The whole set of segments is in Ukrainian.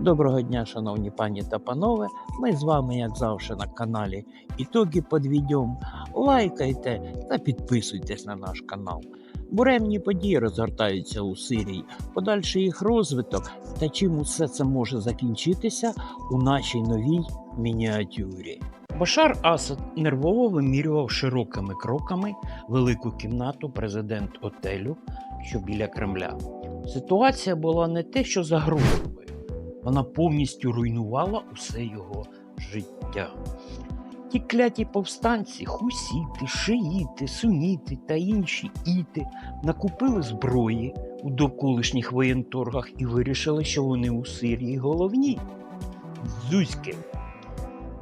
Доброго дня, шановні пані та панове. Ми з вами, як завжди, на каналі Ітоги підведем. Лайкайте та підписуйтесь на наш канал. Буремні події розгортаються у Сирії, подальший їх розвиток та чим усе це може закінчитися у нашій новій мініатюрі. Башар Асад нервово вимірював широкими кроками велику кімнату президент отелю, що біля Кремля. Ситуація була не те, що загрозливою, вона повністю руйнувала усе його життя. Ті кляті повстанці, хусіти, шиїти, суніти та інші іти накупили зброї у довколишніх воєнторгах і вирішили, що вони у Сирії головні. Зузьки,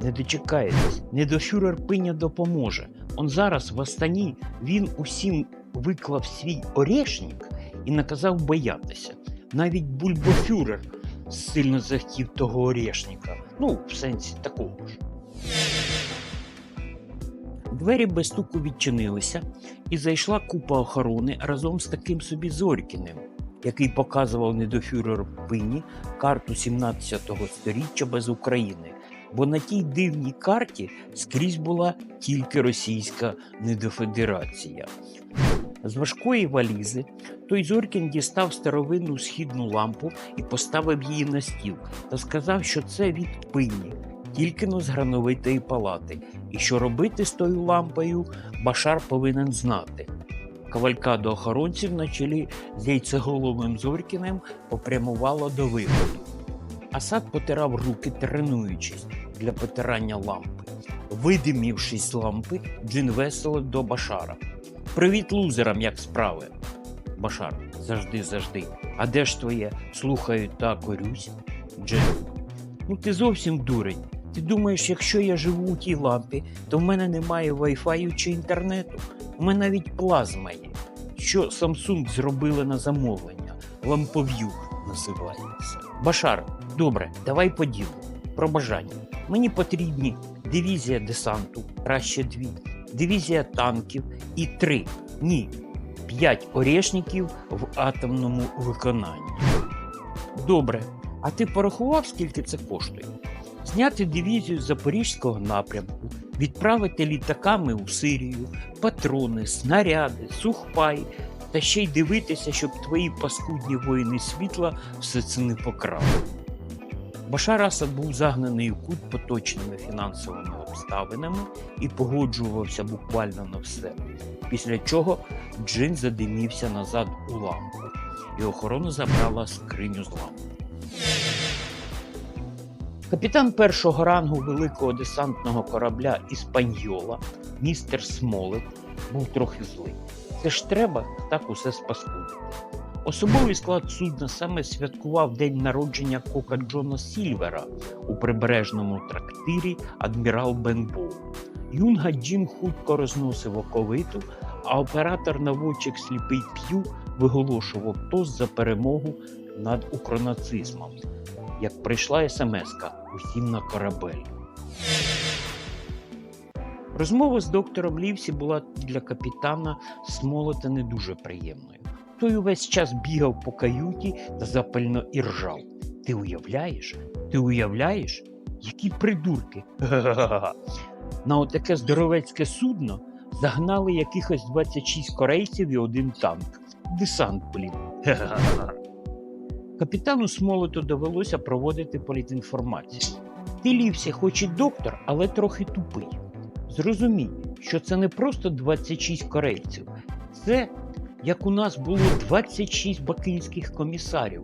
не дочекаєтесь, недофюрер пиня допоможе. Он зараз в Астані він усім виклав свій орешник і наказав боятися. Навіть бульбофюрер сильно захотів того орешника. Ну, в сенсі такого ж. Двері без стуку відчинилися, і зайшла купа охорони разом з таким собі Зорькіним, який показував недофюреру Пині карту 17-го сторіччя без України. Бо на тій дивній карті скрізь була тільки російська недофедерація. З важкої валізи той Зоркін дістав старовинну східну лампу і поставив її на стіл та сказав, що це від пині, тільки но з грановитої палати, і що робити з тою лампою Башар повинен знати. Кавалька до охоронців на чолі з яйцеголовим Зоркіним попрямувала до виходу. Асад потирав руки, тренуючись для потирання лампи. Видимівшись з лампи, Джин весело до Башара. Привіт лузерам, як справи. Башар, завжди, завжди. А де ж твоє слухаю та корюсь? Джин. Ну ти зовсім дурень. Ти думаєш, якщо я живу у тій лампі, то в мене немає вайфаю чи інтернету. У мене навіть плазма є. Що Samsung зробили на замовлення? Лампов'ю називається. Башар, добре, давай по ділу. Про бажання. Мені потрібні дивізія десанту, краще дві, дивізія танків і три, ні, п'ять орешників в атомному виконанні. Добре, а ти порахував, скільки це коштує? Зняти дивізію з Запорізького напрямку, відправити літаками у Сирію, патрони, снаряди, сухпай, та ще й дивитися, щоб твої паскудні воїни світла все це не покрали. Башар Асад був загнаний у кут поточними фінансовими обставинами і погоджувався буквально на все. Після чого Джин задимівся назад у лампу, і охорона забрала скриню з лампи. Капітан першого рангу великого десантного корабля Іспаньола, містер Смолет, був трохи злий. Це ж треба так усе спаскудити. Особовий склад судна саме святкував день народження Кока Джона Сільвера у прибережному трактирі Адмірал Бенбоу. Юнга Джим хутко розносив оковиту, а оператор наводчик сліпий п'ю виголошував тост за перемогу над укронацизмом, як прийшла смс-ка усім на корабель. Розмова з доктором Лівсі була для капітана Смолота не дуже приємною. Той увесь час бігав по каюті та запально іржав. Ти уявляєш? Ти уявляєш? Які придурки? Га-га-га. На отаке здоровецьке судно загнали якихось 26 корейців і один танк. Десант, блін. Капітану Смолоту довелося проводити політінформацію. Ти лівся, хоч і доктор, але трохи тупий. Зрозумій, що це не просто 26 корейців, це як у нас було 26 бакинських комісарів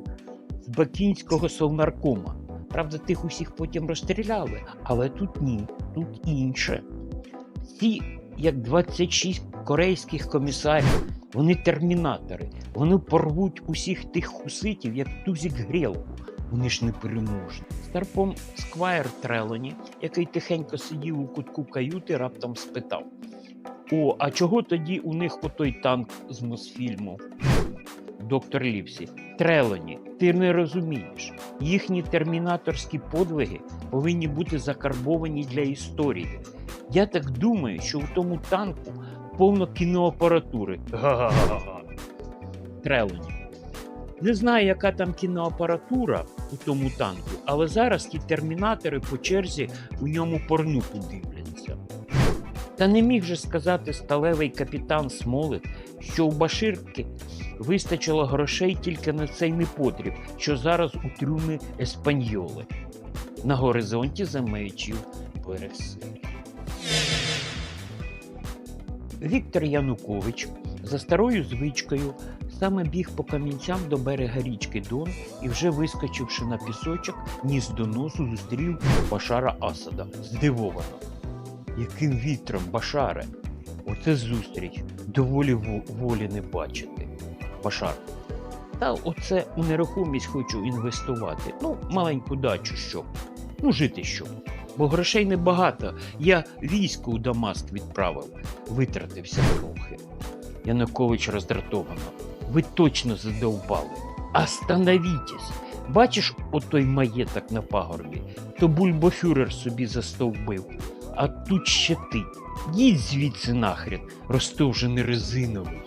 з бакинського совнаркома. Правда, тих усіх потім розстріляли, але тут ні, тут інше. Ці, як 26 корейських комісарів, вони термінатори, вони порвуть усіх тих хуситів, як тузік грілку. Вони ж не переможні. Старпом Сквайр Трелоні, який тихенько сидів у кутку каюти, раптом спитав: О, а чого тоді у них отой танк з Мосфільму? Доктор Лівсі, Трелоні, ти не розумієш. Їхні термінаторські подвиги повинні бути закарбовані для історії. Я так думаю, що в тому танку повно кіноапаратури. Га-га-га. Трелоні. Не знаю, яка там кіноапаратура у тому танку, але зараз ті термінатори по черзі у ньому порнуху дивляться. Та не міг же сказати сталевий капітан Смолет, що у Баширки вистачило грошей тільки на цей непотріб, що зараз у трюмі еспаньоли. На горизонті замечів пересиль. Віктор Янукович за старою звичкою саме біг по камінцям до берега річки Дон і, вже вискочивши на пісочок, ніс до носу зустрів Башара Асада. Здивовано. Яким вітром, Башаре? Оце зустріч. Доволі волі не бачити. Башар. Та оце у нерухомість хочу інвестувати. Ну, маленьку дачу щоб. Ну, жити щоб. Бо грошей небагато. Я військо у Дамаск відправив. Витратився трохи. Янукович роздратовано. Ви точно задовбали. Остановітесь! Бачиш отой маєток на пагорбі? То бульбофюрер собі застовбив. А тут ще ти. Їдь звідси нахрен, не резиновий.